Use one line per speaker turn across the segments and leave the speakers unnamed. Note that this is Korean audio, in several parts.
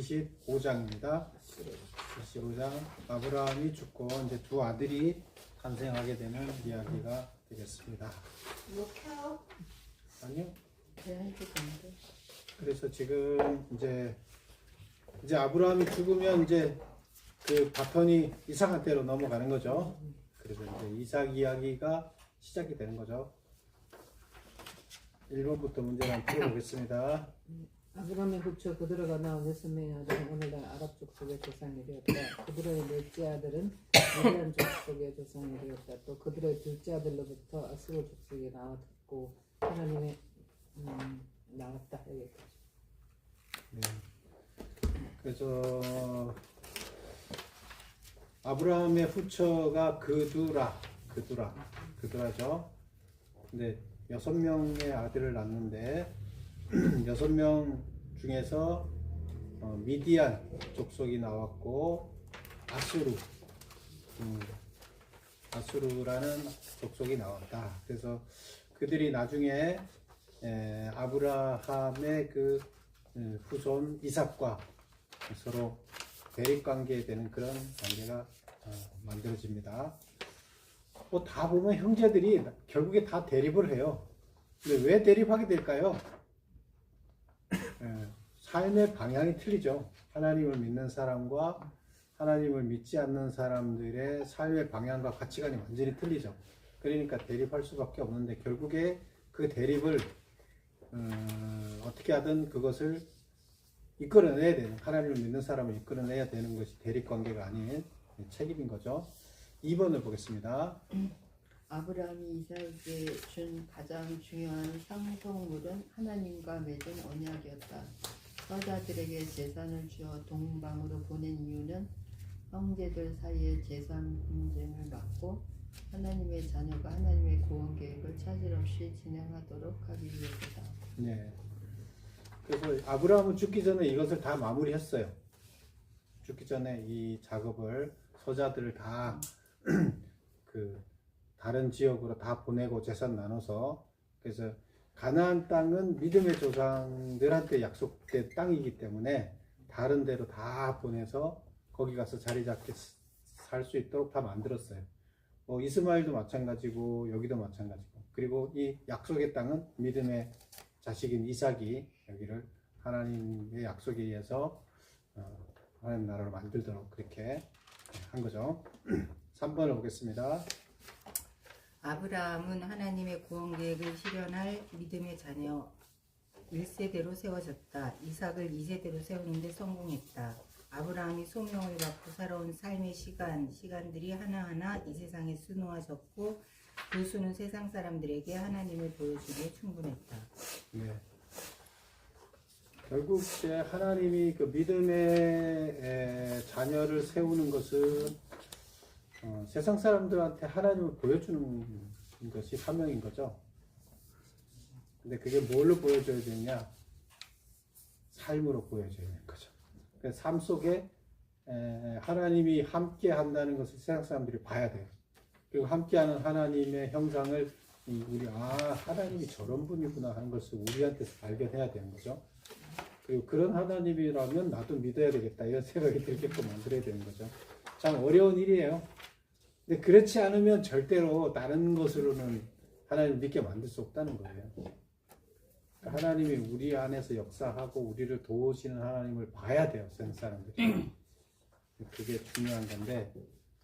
오늘은 창세기 25장입니다. 25장 아브라함이 죽고 이제 두 아들이 탄생하게 되는 이야기가 되겠습니다.
뭐 켜?
아니요. 그래서 지금 이제 이제 아브라함이 죽으면 이제 그 바톤이 이삭한테로 넘어가는 거죠. 그래서 이제 이삭 이야기가 시작이 되는 거죠. 1번부터 문제를 한번 풀어보겠습니다.
아브라함의 부처 그들어가 나온 여섯 명의 아들은 오늘날 아랍 족속의 조상이 되었다. 그들의 넷째 아들은 미디안 족속의 조상이 되었다. 또 그들의 둘째 아들로부터 아스로 족속이 나왔고 하나님의 음, 나왔다. 여기까지.
네. 그래서 아브라함의 후처가 그두라, 그두라, 그두라죠. 근데 여섯 명의 아들을 낳는데 여섯 명 중에서 어, 미디안 족속이 나왔고 아수르, 음, 아수르라는 족속이 나왔다. 그래서 그들이 나중에 에, 아브라함의 그 음, 후손 이삭과 서로 대립 관계 되는 그런 관계가 어, 만들어집니다. 뭐 다 보면 형제들이 결국에 다 대립을 해요. 근데 왜 대립하게 될까요? 예, 삶의 방향이 틀리죠. 하나님을 믿는 사람과 하나님을 믿지 않는 사람들의 삶의 방향과 가치관이 완전히 틀리죠. 그러니까 대립할 수밖에 없는데 결국에 그 대립을 어, 어떻게 하든 그것을 이끌어내야 되는 하나님을 믿는 사람을 이끌어내야 되는 것이 대립 관계가 아닌 책임인 거죠. 2번을 보겠습니다.
아브라함이 이삭에게 준 가장 중요한 상속물은 하나님과 맺은 언약이었다. 서자들에게 재산을 주어 동방으로 보낸 이유는 형제들 사이의 재산 분쟁을 막고 하나님의 자녀가 하나님의 구원 계획을 차질 없이 진행하도록 하기 위해서다.
네. 그래서 아브라함은 죽기 전에 이것을 다 마무리했어요. 죽기 전에 이 작업을 서자들을 다그 다른 지역으로 다 보내고 재산 나눠서 그래서 가나안 땅은 믿음의 조상들한테 약속된 땅이기 때문에 다른 데로 다 보내서 거기 가서 자리 잡게 살 수 있도록 다 만들었어요. 뭐 이스마엘도 마찬가지고 여기도 마찬가지고 그리고 이 약속의 땅은 믿음의 자식인 이삭이 여기를 하나님의 약속에 의해서 어, 하나님 나라로 만들도록 그렇게 한 거죠. 3번을 보겠습니다.
아브라함은 하나님의 구원 계획을 실현할 믿음의 자녀 1세대로 세워졌다. 이삭을 2세대로 세우는데 성공했다. 아브라함이 소명을 받고 살아온 삶의 시간, 시간들이 하나하나 이 세상에 수놓아졌고 그 수는 세상 사람들에게 하나님을 보여주기에 충분했다.
네. 결국 이제 하나님이 그 믿음의 에, 자녀를 세우는 것은 어, 세상 사람들한테 하나님을 보여주는 것이 사명인 거죠. 근데 그게 뭘로 보여줘야 되냐? 삶으로 보여줘야 되는 거죠. 그삶 속에 에, 하나님이 함께 한다는 것을 세상 사람들이 봐야 돼요. 그리고 함께하는 하나님의 형상을 이 우리 아 하나님이 저런 분이구나 하는 것을 우리한테서 발견해야 되는 거죠. 그리고 그런 하나님이라면 나도 믿어야 되겠다 이런 생각이 들게끔 만들어야 되는 거죠. 참 어려운 일이에요. 근데 그렇지 않으면 절대로 다른 것으로는 하나님 믿게 만들 수 없다는 거예요. 그러니까 하나님이 우리 안에서 역사하고 우리를 도우시는 하나님을 봐야 돼요, 세상 사람들이. 그게 중요한 건데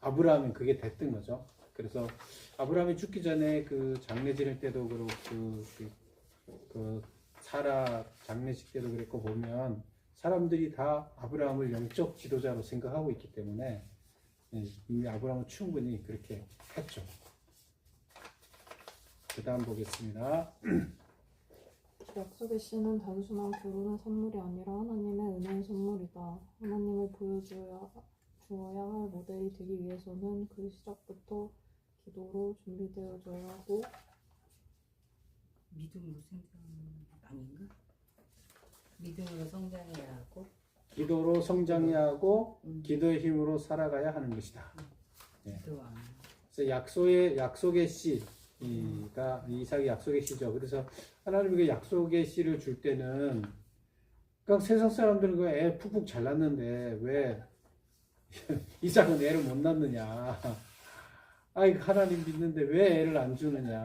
아브라함은 그게 됐던 거죠. 그래서 아브라함이 죽기 전에 그 장례 지낼 때도 그렇고 그, 그, 그 사라 장례식 때도 그랬고 보면 사람들이 다 아브라함을 영적 지도자로 생각하고 있기 때문에 예, 이미 아브라함은 충분히 그렇게 했죠. 그 다음 보겠습니다.
약속의 씨는 단순한 결혼의 선물이 아니라 하나님의 은혜의 선물이다. 하나님을 보여줘야 주어야 할 모델이 되기 위해서는 그 시작부터 기도로 준비되어져야 하고
믿음으로 생장 아닌가? 믿음으로 성장해야 하고
기도로 성장해야 하고
음.
기도의 힘으로 살아가야 하는 것이다. 예.
기도와
그래서 약속의 약속의 씨가 이삭이 약속의 씨죠. 그래서 하나님이 그 약속의 씨를 줄 때는 그러니까 세상 사람들은 그애 푹푹 잘 낳는데 왜 이삭은 애를 못 낳느냐? 아이 하나님 믿는데 왜 애를 안 주느냐?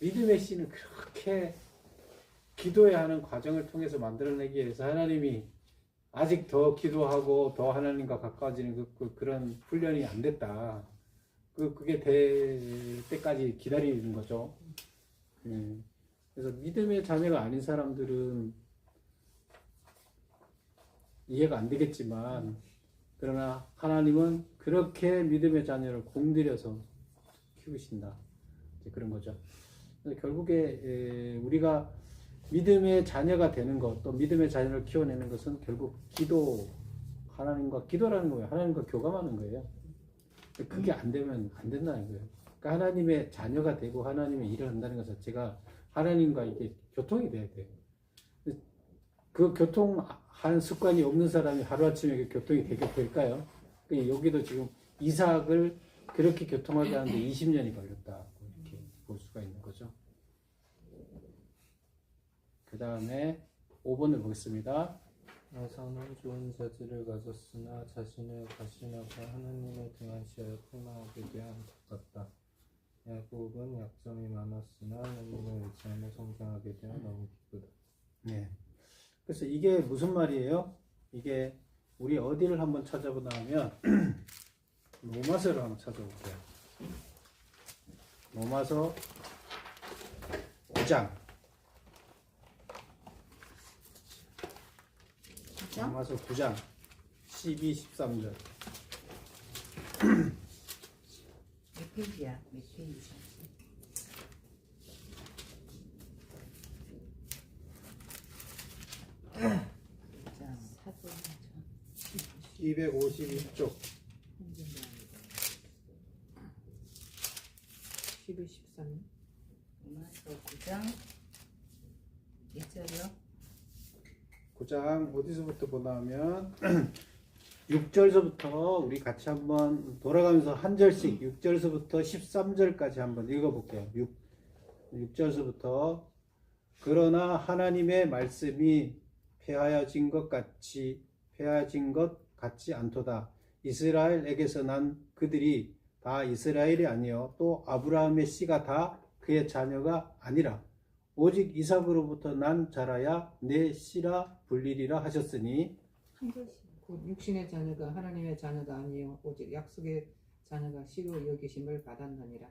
믿음의 씨는 그렇게 기도해야 하는 과정을 통해서 만들어내기 위해서 하나님이 아직 더 기도하고 더 하나님과 가까워지는 그, 그, 그 런 훈련이 안 됐다. 그, 그게 될 때까지 기다리는 거죠. 예. 그래서 믿음의 자녀가 아닌 사람들은 이해가 안 되겠지만, 그러나 하나님은 그렇게 믿음의 자녀를 공들여서 키우신다. 그런 거죠. 결국에 에, 우리가 믿음의 자녀가 되는 것, 또 믿음의 자녀를 키워내는 것은 결국 기도, 하나님과 기도라는 거예요. 하나님과 교감하는 거예요. 그게 안 되면 안 된다는 거예요. 그러니까 하나님의 자녀가 되고 하나님의 일을 한다는 것 자체가 하나님과 이게 교통이 돼야 돼요. 그 교통한 습관이 없는 사람이 하루아침에 그 교통이 되게 될까요? 그 여기도 지금 이삭을 그렇게 교통하게 하는데 20년이 걸렸다. 이렇게 볼 수가 있는 거죠. 그 다음에 5번을 보겠습니다.
에서는 좋은 자질을 가졌으나 자신의 가시나가 하나님에 등한시하여 폭망하게 되 안타깝다. 야곱은 약점이 많았으나 하나님을 의지하며 성장하게 되어 너무 기쁘다.
네. 그래서 이게 무슨 말이에요? 이게 우리 어디를 한번 찾아보다 하면 로마서를 한번 찾아볼게요. 로마서 5장.
진짜?
로마서 9장 12, 13절.
몇 페이지야? 몇 페이지? 자,
사도행전
251쪽.
12, 13.
로마서 9장 몇 절이요?
9장 어디서부터 보나 하면 6절서부터 우리 같이 한번 돌아가면서 한 절씩 6절서부터 13절까지 한번 읽어볼게요. 6, 6절서부터 그러나 하나님의 말씀이 폐하여진 것 같이 폐하여진 것 같지 않도다. 이스라엘에게서 난 그들이 다 이스라엘이 아니요 또 아브라함의 씨가 다 그의 자녀가 아니라 오직 이삭으로부터 난 자라야 내 씨라 불리리라 하셨으니.
그 육신의 자녀가 하나님의 자녀가 아니요 오직 약속의 자녀가 씨로 여기심을 받았느니라.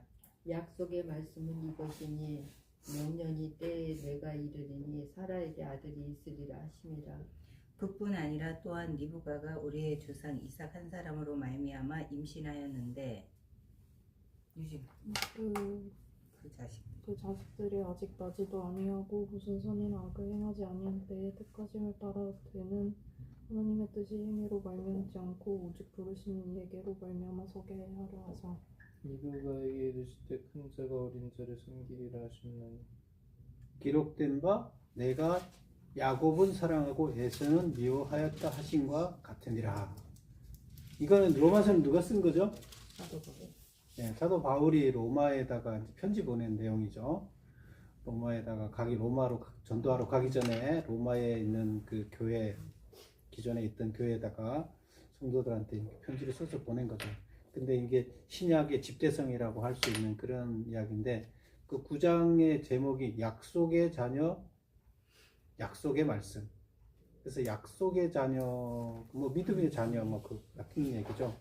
약속의 말씀은 이것이니 명년이 때에 내가 이르리니 사라에게 아들이 있으리라 하심이라
그뿐 아니라 또한 리브가가 우리의 조상 이삭 한 사람으로 말미암아 임신하였는데 유진
그,
그 자식
그 자식들이 아직 나지도 아니하고 무슨 선이나 악을 행하지 아니한 때에 택하심을 따라 되는 하나님의 뜻이 행위로 말미암지 않고 오직 부르신 이에게로 말미암아 서게 하려 하사
이브가에게 이르실 때 큰 자가 어린 자를 섬기리라 하셨나니
기록된 바 내가 야곱은 사랑하고 에서는 미워하였다 하신과 같으니라. 이거는 로마서는 누가 쓴 거죠? 네, 사도 바울이 로마에다가 편지 보낸 내용이죠. 로마에다가 가기 로마로 가- 전도하러 가기 전에 로마에 있는 그 교회 기존에 있던 교회에다가 성도들한테 편지를 써서 보낸 거죠. 근데 이게 신약의 집대성이라고 할 수 있는 그런 이야기인데 그 구장의 제목이 약속의 자녀, 약속의 말씀. 그래서 약속의 자녀, 뭐 믿음의 자녀, 뭐그 같은 얘기죠.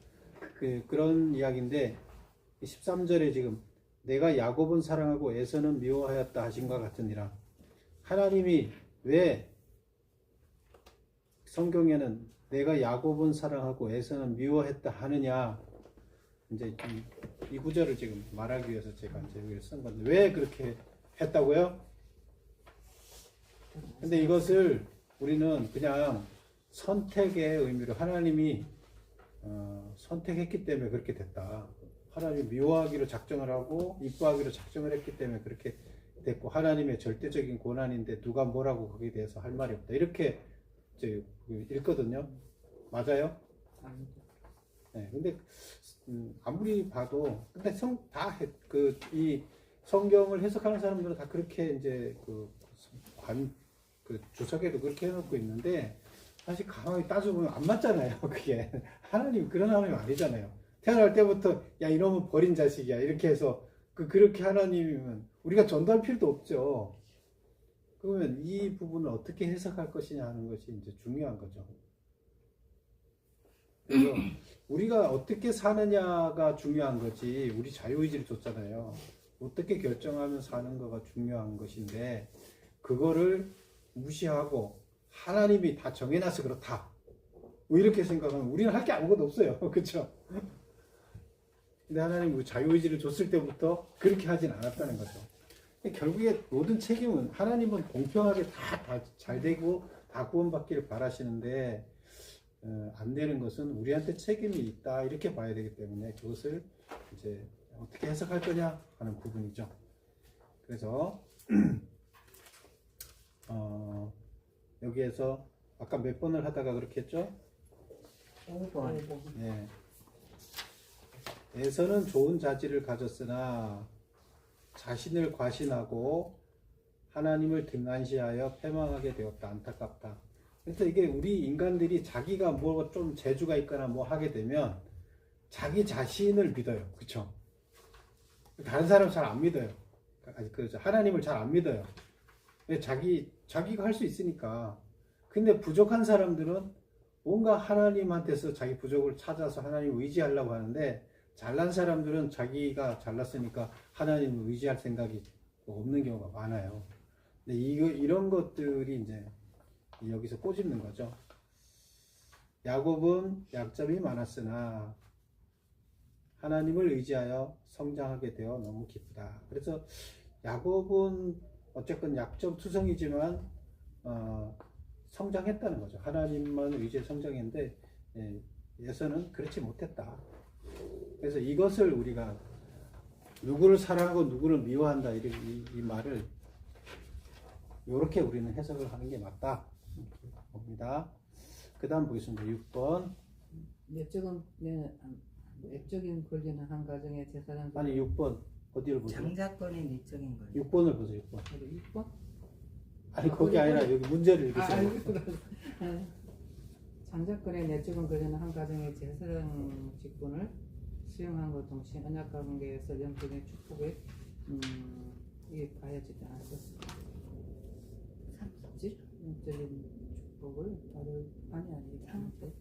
그 그런 이야기인데 13절에 지금 내가 야곱은 사랑하고 에서는 미워하였다 하신과 같으니라. 하나님이 왜 성경에는 내가 야곱은 사랑하고 에서는 미워했다 하느냐 이제 이, 이 구절을 지금 말하기 위해서 제가 이제 여기를 쓴 건데 왜 그렇게 했다고요? 근데 이것을 우리는 그냥 선택의 의미로 하나님이 어, 선택했기 때문에 그렇게 됐다. 하나님이 미워하기로 작정을 하고 이뻐하기로 작정을 했기 때문에 그렇게 됐고 하나님의 절대적인 고난인데 누가 뭐라고 거기에 대해서 할 말이 없다. 이렇게 이제 그 읽거든요. 맞아요? 네, 근데 음, 아무리 봐도 근데 성 다 그 이 성경을 해석하는 사람들은 다 그렇게 이제 그 관, 그 주석에도 그렇게 해놓고 있는데 사실 가만히 따져보면 안 맞잖아요. 그게 하나님 그런 하나님 아니잖아요. 태어날 때부터 야 이놈은 버린 자식이야 이렇게 해서 그 그렇게 하나님이면 우리가 전도할 필요도 없죠. 그러면 이 부분을 어떻게 해석할 것이냐 하는 것이 이제 중요한 거죠. 그래서 우리가 어떻게 사느냐가 중요한 거지 우리 자유의지를 줬잖아요. 어떻게 결정하면 사는 거가 중요한 것인데 그거를 무시하고 하나님이 다 정해놔서 그렇다. 뭐 이렇게 생각하면 우리는 할 게 아무것도 없어요. 그렇죠? 근데 하나님 우리 자유의지를 줬을 때부터 그렇게 하진 않았다는 거죠. 결국에 모든 책임은 하나님은 공평하게 다 잘 되고 다 구원받기를 바라시는데 어, 안 되는 것은 우리한테 책임이 있다 이렇게 봐야 되기 때문에 그것을 이제 어떻게 해석할 거냐 하는 부분이죠. 그래서 어, 여기에서 아까 몇 번을 하다가 그렇게 했죠?
5번
예. 에서는 좋은 자질을 가졌으나 자신을 과신하고 하나님을 등한시하여 패망하게 되었다. 안타깝다. 그래서 이게 우리 인간들이 자기가 뭐 좀 재주가 있거나 뭐 하게 되면 자기 자신을 믿어요. 그쵸? 다른 사람 잘 안 믿어요. 그, 하나님을 잘 안 믿어요. 왜 자기, 자기가 할 수 있으니까. 근데 부족한 사람들은 뭔가 하나님한테서 자기 부족을 찾아서 하나님을 의지하려고 하는데 잘난 사람들은 자기가 잘났으니까 하나님을 의지할 생각이 없는 경우가 많아요. 근데 이거 이런 것들이 이제 여기서 꼬집는 거죠. 야곱은 약점이 많았으나 하나님을 의지하여 성장하게 되어 너무 기쁘다. 그래서 야곱은 어쨌건 약점 투성이지만 어, 성장했다는 거죠. 하나님만 의지해 성장했는데 예, 예서는 그렇지 못했다. 그래서 이것을 우리가 누구를 사랑하고 누구를 미워한다 이, 이, 이 말을 이렇게 우리는 해석을 하는 게 맞다 봅니다. 그 다음 보겠습니다. 6번
내적은 내 내적인 권리는 한 가정의 재산은
아니 6번 어디를 보세요?
장자권의 내적인 걸
6번을 보세요. 6번.
6번?
아니 거기 아니라 여기 문제를
아,
읽으세요.
알겠습니다. 장자권의 내적인 권리는 한 가정의 재산 직분을 수용함과 동시에 언약 관계에서 영적인 축복에 음, 이게 가해지지 않았었어. 뭐지? 영적인 축복을 받을 아니 아니 상속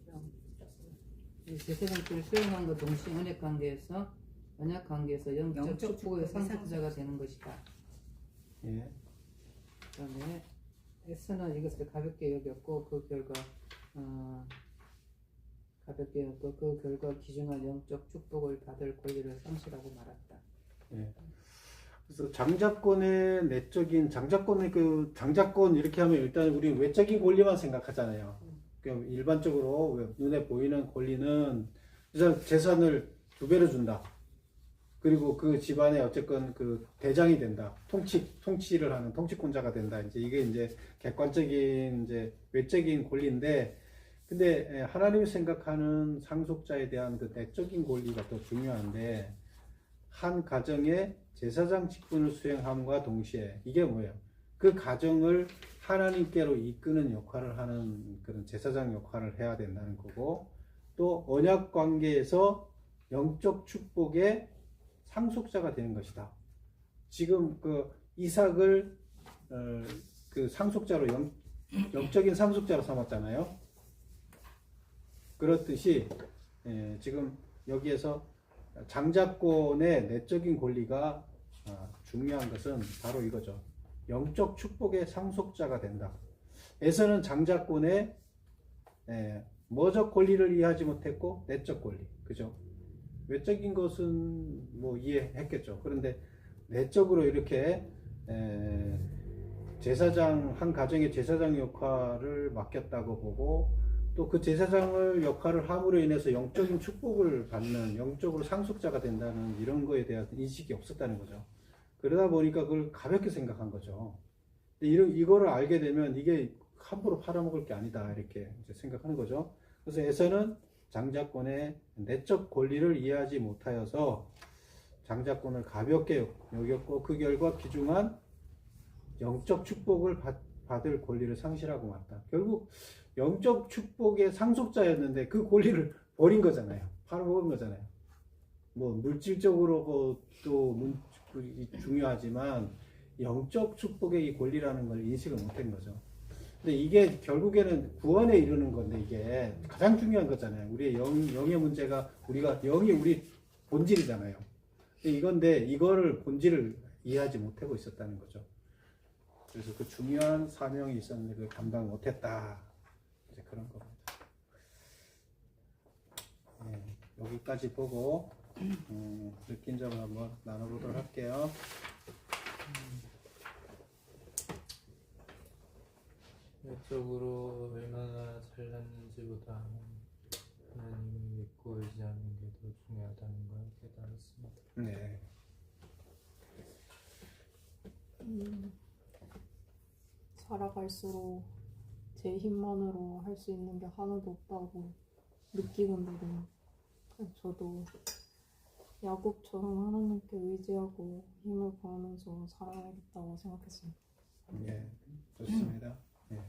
재산권을 수용함과 동시에 언약 관계에서 언약 관계에서 영적,
영적
축복의
축복의
상속자가 되는 것이다.
예.
그다음에 에스는 이것을 가볍게 여겼고 그 결과 어, 가볍게 여겼고 그 결과 기중한 영적 축복을 받을 권리를 상실하고 말았다.
예. 그래서 장자권의 내적인 장자권의 그 장자권 이렇게 하면 일단 우리 외적인 권리만 생각하잖아요. 그러니까 일반적으로 눈에 보이는 권리는 재산을 두 배로 준다. 그리고 그 집안에 어쨌건 그 대장이 된다. 통치 통치를 하는 통치권자가 된다. 이제 이게 이제 객관적인 이제 외적인 권리인데 근데 에, 하나님이 생각하는 상속자에 대한 그 내적인 권리가 더 중요한데 한 가정의 제사장 직분을 수행함과 동시에 이게 뭐예요? 그 가정을 하나님께로 이끄는 역할을 하는 그런 제사장 역할을 해야 된다는 거고 또 언약 관계에서 영적 축복의 상속자가 되는 것이다. 지금 그 이삭을 어, 그 상속자로 영, 영적인 상속자로 삼았잖아요. 그렇듯이 예, 지금 여기에서 장자권의 내적인 권리가 아, 중요한 것은 바로 이거죠. 영적 축복의 상속자가 된다. 에서는 장자권의 예, 뭐적 권리를 이해하지 못했고 내적 권리, 그죠? 외적인 것은 뭐 이해했겠죠. 그런데 내적으로 이렇게 에, 제사장 한 가정의 제사장 역할을 맡겼다고 보고 또 그 제사장을 역할을 함으로 인해서 영적인 축복을 받는 영적으로 상속자가 된다는 이런 거에 대한 인식이 없었다는 거죠. 그러다 보니까 그걸 가볍게 생각한 거죠. 이런 이거를 알게 되면 이게 함부로 팔아먹을 게 아니다 이렇게 생각하는 거죠. 그래서 에서는 장자권의 내적 권리를 이해하지 못하여서 장자권을 가볍게 여겼고 그 결과 귀중한 영적 축복을 받, 받을 권리를 상실하고 말다. 결국 영적 축복의 상속자였는데 그 권리를 버린 거잖아요. 팔아먹은 거잖아요. 뭐 물질적으로 또 중요하지만 영적 축복의 이 권리라는 걸 인식을 못한 거죠. 근데 이게 결국에는 구원에 이르는 건데 이게 가장 중요한 거잖아요. 우리의 영, 영의 문제가 우리가 영이 우리 본질이잖아요. 근데 이건데 이거를 본질을 이해하지 못하고 있었다는 거죠. 그래서 그 중요한 사명이 있었는데 그걸 감당 못했다. 이제 그런 겁니다. 네, 여기까지 보고 음, 느낀 점을 한번 나눠보도록 할게요.
외적으로 얼마나 잘났는지보다 하나님을 믿고 의지하는 게 더 중요하다는 걸 깨달았습니다.
네.
음, 살아갈수록 제 힘만으로 할 수 있는 게 하나도 없다고 느끼는 일은 저도 야곱처럼 하나님께 의지하고 힘을 구하면서 살아야겠다고 생각했습니다.
네. 좋습니다. 네.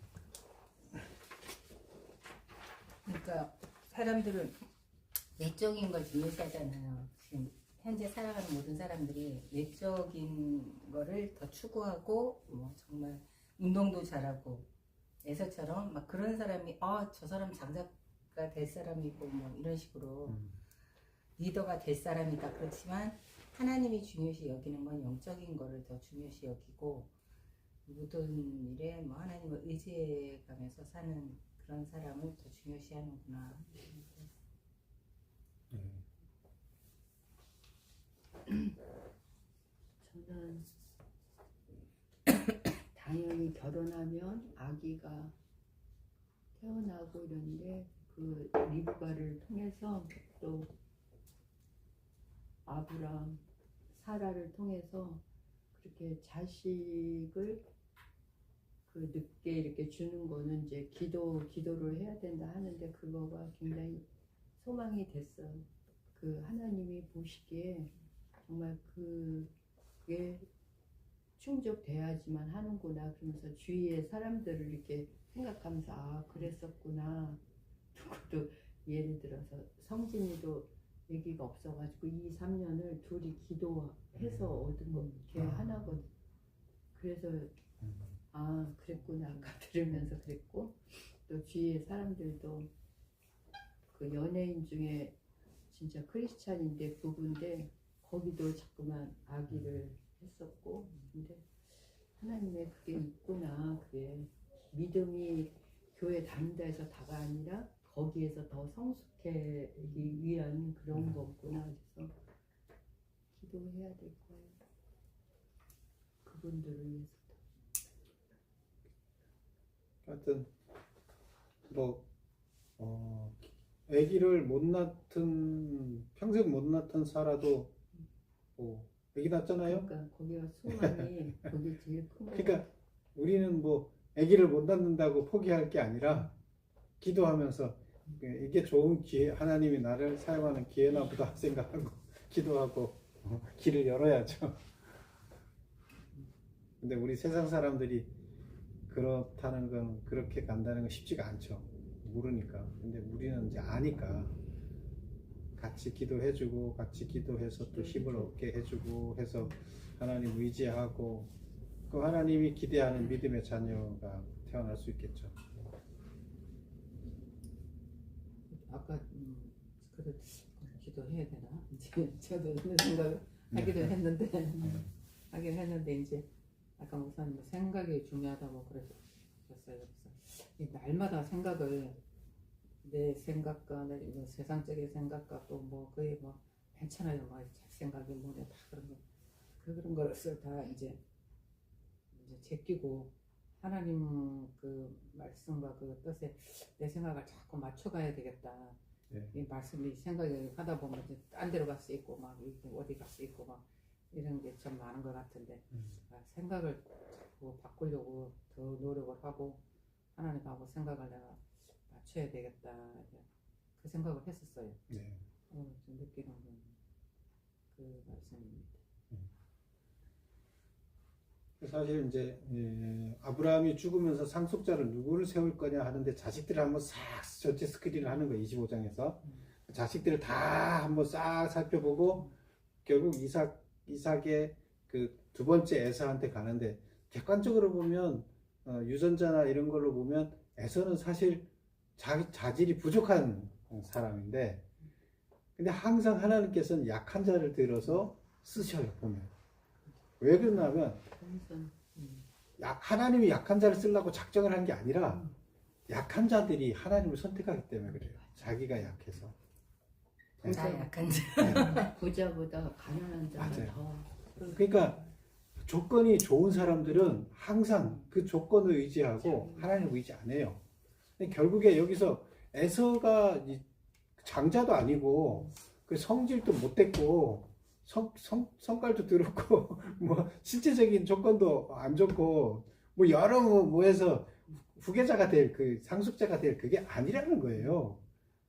그러니까 사람들은 내적인 걸 중요시하잖아요. 지금 현재 살아가는 모든 사람들이 내적인 거를 더 추구하고 뭐 정말 운동도 잘하고 에서처럼 막 그런 사람이 아저 사람 장작가 될 사람이고 뭐 이런 식으로
음.
리더가 될 사람이다 그렇지만 하나님이 중요시 여기는 건 영적인 거를 더 중요시 여기고 모든 일에 뭐 하나님을 의지해 가면서 사는 그런 사람을 더 중요시 하는구나.
네.
저는 당연히 결혼하면 아기가 태어나고 이런데 그 리브가를 통해서 또 아브람, 사라를 통해서 그렇게 자식을 그 늦게 이렇게 주는 거는 이제 기도 기도를 해야 된다 하는데 그거가 굉장히 소망이 됐어. 그 하나님이 보시기에 정말 그게 충족돼야지만 하는구나. 그러면서 주위의 사람들을 이렇게 생각하면서 아 그랬었구나. 누구도 예를 들어서 성진이도 얘기가 없어가지고 이 3년을 둘이 기도해서 얻은 거걔 하나거든. 그래서 아 그랬구나. 아까 들으면서 그랬고 또 주위의 사람들도 그 연예인 중에 진짜 크리스찬인데 부부인데 거기도 자꾸만 아기를 했었고 근데 하나님의 그게 있구나 그게 믿음이 교회 다닌다 해서 다가 아니라 거기에서 더 성숙하기 위한 그런 거구나 그래서 기도해야 될 거예요. 그분들을 위해서.
하여튼 뭐 어, 아기를 못 낳든 평생 못 낳든 살아도 뭐 아기 낳잖아요.
그러니까 거기가 소망이 거기 제일 큰 거.
그러니까 우리는 뭐 아기를 못 낳는다고 포기할 게 아니라 기도하면서 이게 좋은 기회 하나님이 나를 사용하는 기회나 보다 생각하고 기도하고 어, 길을 열어야죠. 근데 우리 세상 사람들이 그렇다는 건 그렇게 간다는 건 쉽지가 않죠. 모르니까. 근데 우리는 이제 아니까 같이 기도해주고 같이 기도해서 또 힘을 얻게 해주고 해서 하나님 의지하고 그 하나님이 기대하는 믿음의 자녀가 태어날 수 있겠죠.
아까 음, 그래 기도해야 되나? 이제 저도 이런 생각을 하기도 했는데 하긴 했는데 이제 아까 목사님 생각이 중요하다고 그랬어요. 그래서 이 날마다 생각을 내 생각과 내뭐 세상적인 생각과 또 뭐 거의 뭐 괜찮아요. 뭐제 생각이 뭐냐 다 그런 거 그런 것을 다 이제 이제 제끼고 하나님 그 말씀과 그 뜻에 내 생각을 자꾸 맞춰가야 되겠다.
네.
이 말씀이 생각을 하다 보면 이제 딴 데로 갈 수 있고 막 어디 갈 수 있고 막 이런 게좀 많은 것 같은데
음.
아, 생각을 자꾸 바꾸려고 더 노력을 하고 하나님하고 생각을 내가 맞춰야 되겠다 그 생각을 했었어요.
네.
오늘 좀 느끼는 건그 말씀입니다.
사실 이제 예, 아브라함이 죽으면서 상속자를 누구를 세울 거냐 하는데 자식들을 한번 싹 전체 스크린을 하는 거예요. 25장에서 자식들을 다 한번 싹 살펴보고 결국 이삭 이삭의 그 두 번째 에사한테 가는데 객관적으로 보면 어, 유전자나 이런 걸로 보면 에서는 사실 자, 자질이 부족한 사람인데 근데 항상 하나님께서는 약한 자를 들어서 쓰셔요 보면 왜 그러냐면. 약, 하나님이 약한 자를 쓰려고 작정을 한 게 아니라 약한 자들이 하나님을 선택하기 때문에 그래요 자기가 약해서 네.
나 약한 자.
부자보다 가난한 자가. 더
그러니까 조건이 좋은 사람들은 항상 그 조건을 의지하고 하나님 의지 안 해요. 결국에 여기서 에서가 이 장자도 아니고 그 성질도 못 됐고 성, 성, 성깔도 더럽고 뭐 신체적인 조건도 안 좋고 뭐 여러 뭐, 뭐 해서 후계자가 될 그 상속자가 될 그게 아니라는 거예요.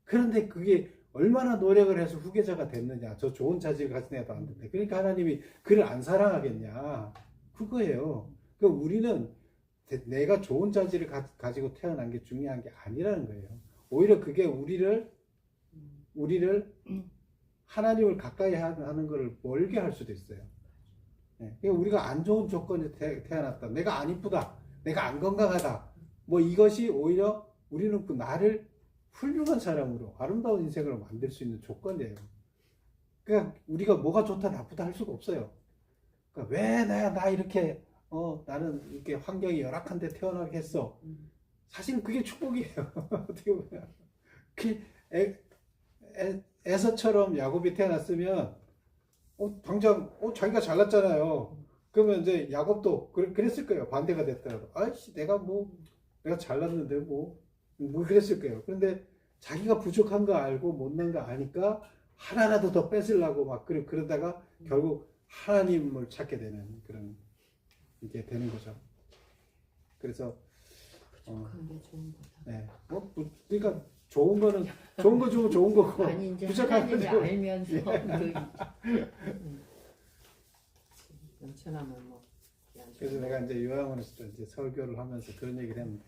그런데 그게 얼마나 노력을 해서 후계자가 됐느냐. 저 좋은 자질을 가진 애도 안 된다. 그러니까 하나님이 그를 안 사랑하겠냐. 그거예요. 그 우리는 대- 내가 좋은 자질을 가, 지고 태어난 게 중요한 게 아니라는 거예요. 오히려 그게 우리를 우리를 하나님을 가까이 하는 것을 멀게 할 수도 있어요. 예, 그러니까 우리가 안 좋은 조건에 태, 태어났다. 내가 안 이쁘다. 내가 안 건강하다. 뭐 이것이 오히려 우리는 그 나를 훌륭한 사람으로 아름다운 인생으로 만들 수 있는 조건이에요. 그러니까 우리가 뭐가 좋다 나쁘다 할 수가 없어요. 그러니까 왜 내가 나 이렇게 어 나는 이렇게 환경이 열악한데 태어나게 했어. 사실 그게 축복이에요. 어떻게 보면 그 애, 애, 에서처럼 야곱이 태어났으면 어 당장 어 자기가 잘났잖아요. 그러면 이제 야곱도 그랬을 거예요. 반대가 됐더라도 아이씨 내가 뭐 내가 잘났는데 뭐 뭐 그랬을 거예요. 그런데 자기가 부족한 거 알고 못난 거 아니까 하나라도 더 뺏으려고 막 그러, 그러다가 결국 하나님을 찾게 되는 그런 이게 되는 거죠. 그래서 어,
게 좋은 거다.
네, 뭐 부- 그러니까 좋은 거는 좋은 거 주면 좋은 거고
아니 이제
부족한 거죠.
알면서 그
넘쳐나면 뭐 그게 안
그래서
좋은
내가 이제 요양원에서 이제 설교를 하면서 그런 얘기를 했는데,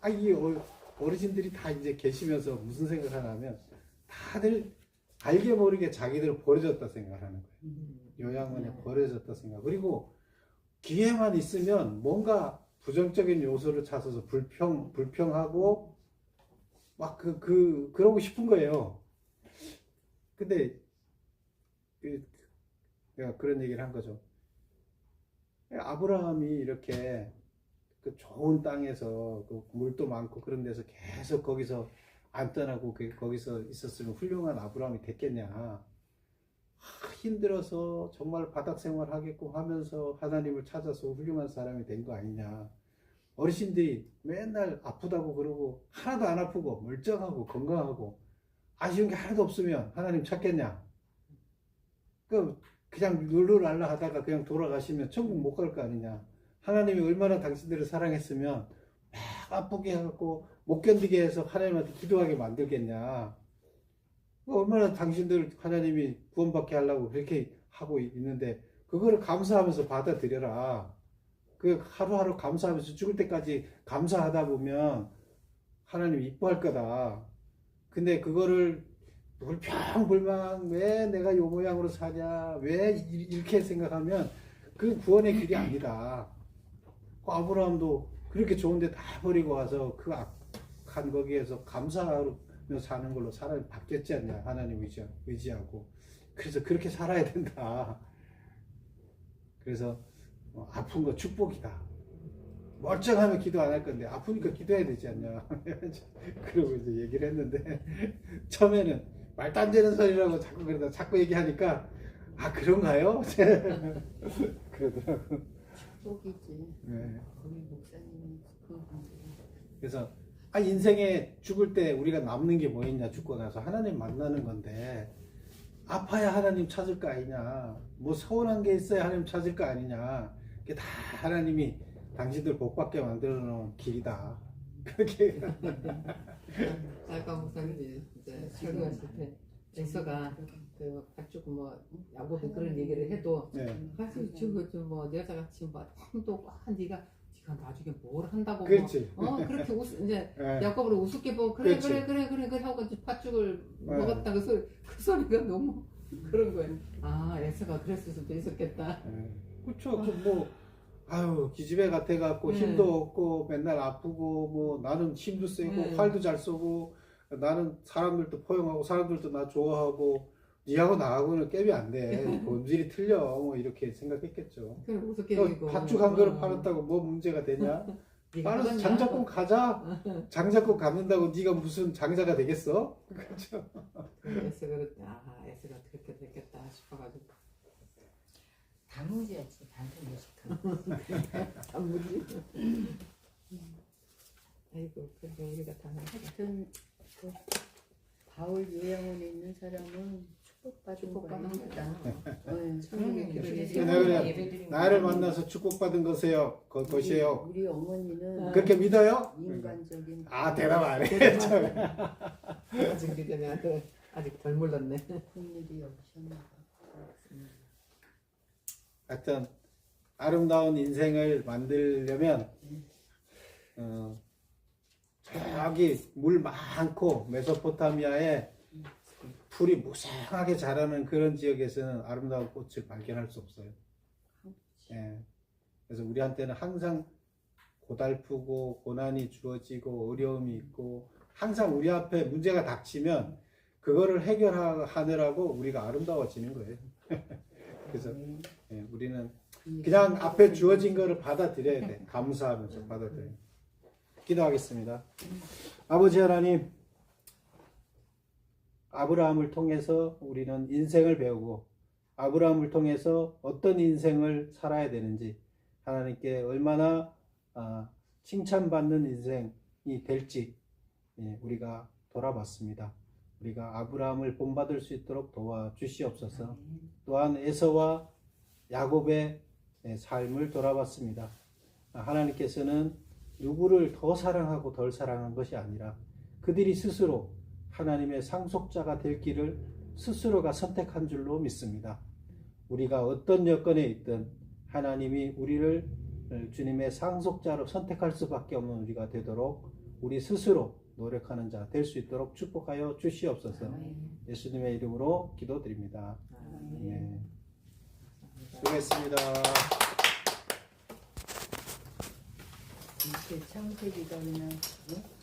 아, 이 어- 어르신들이 다 이제 계시면서 무슨 생각을 하냐면, 다들 알게 모르게 자기들 버려졌다 생각하는 거예요. 요양원에 버려졌다 생각. 그리고 기회만 있으면 뭔가 부정적인 요소를 찾아서 불평, 불평하고, 막 그, 그, 그러고 싶은 거예요. 근데, 그, 내가 그런 얘기를 한 거죠. 아브라함이 이렇게 그 좋은 땅에서 그 물도 많고 그런 데서 계속 거기서 안 떠나고 그- 거기서 있었으면 훌륭한 아브라함이 됐겠냐. 하, 힘들어서 정말 바닥 생활 하겠고 하면서 하나님을 찾아서 훌륭한 사람이 된 거 아니냐. 어르신들이 맨날 아프다고 그러고 하나도 안 아프고 멀쩡하고 건강하고 아쉬운 게 하나도 없으면 하나님 찾겠냐. 그 그냥 룰루랄라 하다가 그냥 돌아가시면 천국 못 갈 거 아니냐. 하나님이 얼마나 당신들을 사랑했으면 막 아프게 해갖고 못 견디게 해서 하나님한테 기도하게 만들겠냐. 그 얼마나 당신들 하나님이 구원받게 하려고 그렇게 하고 있는데 그거를 감사하면서 받아들여라. 그 하루하루 감사하면서 죽을 때까지 감사하다 보면 하나님 이뻐할 거다. 근데 그거를 불평불만 왜 내가 요 모양으로 사냐 왜 이- 이렇게 생각하면 그 구원의 길이 아니다. 그 아브라함도 그렇게 좋은데 다 버리고 와서 그 악한 거기에서 감사하며 사는 걸로 사람이 바뀌었지 않냐 하나님 의지, 의지하고 그래서 그렇게 살아야 된다. 그래서 어, 아픈 거 축복이다. 멀쩡하면 기도 안 할 건데 아프니까 기도해야 되지 않냐. 그러고 이제 얘기를 했는데 처음에는 말도 안 되는 소리라고 자꾸 그러다 자꾸 얘기하니까 아 그런가요? 그러더라고.
축복이지.
네.
우리 목사님이 그
그래서 아 인생에 죽을 때 우리가 남는 게뭐 있냐 죽고 나서 하나님 만나는 건데 아파야 하나님 찾을 거 아니냐 뭐 서운한 게 있어야 하나님 찾을 거 아니냐 그게 다 하나님이 당신들 복 받게 만들어 놓은 길이다. 그렇게.
아까 목사님이 이제 설교하실 때 에서가 그 가지고 뭐 야곱이 그런 얘기를 해도
네.
사실 지금 뭐 여자같이 뭐 힘도 꽉 네가 네가 나중에 뭘 한다고
그렇지.
뭐, 어 그렇게 웃 이제
예.
야곱을 우습게 보고 그래
그렇지.
그래 그래 그래 그래 하고 이제 팥죽을
네.
먹었다 그 소리 그 소리가 너무 그런 거예요. 아 에서가 그랬을 수도 있었겠다.
예. 그렇죠. 그뭐 아유 기집애 같아 갖고
네.
힘도 없고 맨날 아프고 뭐 나는 힘도 세고
네.
활도 잘 쏘고 나는 사람들도 포용하고 사람들도 나 좋아하고 니하고 나하고는 깹이 안 돼. 본질이 틀려. 뭐 이렇게 생각했겠죠.
그냥 우습게
또 팥죽 한 그릇
어,
팔았다고 뭐 문제가 되냐?
네가
알아서
하겠냐?
장작꾼 가자. 장작꾼 갖는다고 네가 무슨 장자가 되겠어? 그렇죠.
에서가 그랬- 아 에서가 그렇게 됐겠다 싶어가지고
단무지였지 단무지.
단무지. 아이고 그게 우리가 다
하여튼 그 바울 요양원에 있는 사람은 축복받은 거야.
거다.
어,
그래.
예배드리는
나를
거.
만나서 축복받은 것이에요. 거, 것이에요.
우리, 어머니는
그렇게 믿어요?
인간적인
아 대답 안 해.
아직 그 아들 아직 덜 몰랐네.
일이.
하여튼 아름다운 인생을 만들려면 어, 저기 물 많고 메소포타미아에 풀이 무성하게 자라는 그런 지역에서는 아름다운 꽃을 발견할 수 없어요. 예. 그래서 우리한테는 항상 고달프고 고난이 주어지고 어려움이 있고 항상 우리 앞에 문제가 닥치면 그거를 해결하느라고 우리가 아름다워지는 거예요. 그래서 예, 우리는 그냥 앞에 주어진 거를 받아들여야 돼. 감사하면서 받아들여야 돼. 기도하겠습니다. 아버지 하나님, 아브라함을 통해서 우리는 인생을 배우고, 아브라함을 통해서 어떤 인생을 살아야 되는지, 하나님께 얼마나 아, 칭찬받는 인생이 될지, 예, 우리가 돌아봤습니다. 우리가 아브라함을 본받을 수 있도록 도와주시옵소서. 또한 에서와 야곱의 삶을 돌아봤습니다. 하나님께서는 누구를 더 사랑하고 덜 사랑한 것이 아니라 그들이 스스로 하나님의 상속자가 될 길을 스스로가 선택한 줄로 믿습니다. 우리가 어떤 여건에 있든 하나님이 우리를 주님의 상속자로 선택할 수밖에 없는 우리가 되도록 우리 스스로 노력하는 자 될 수 있도록 축복하여 주시옵소서. 예수님의 이름으로 기도드립니다. 네. 수고했습니다.
이렇게 창세기가 그냥 어?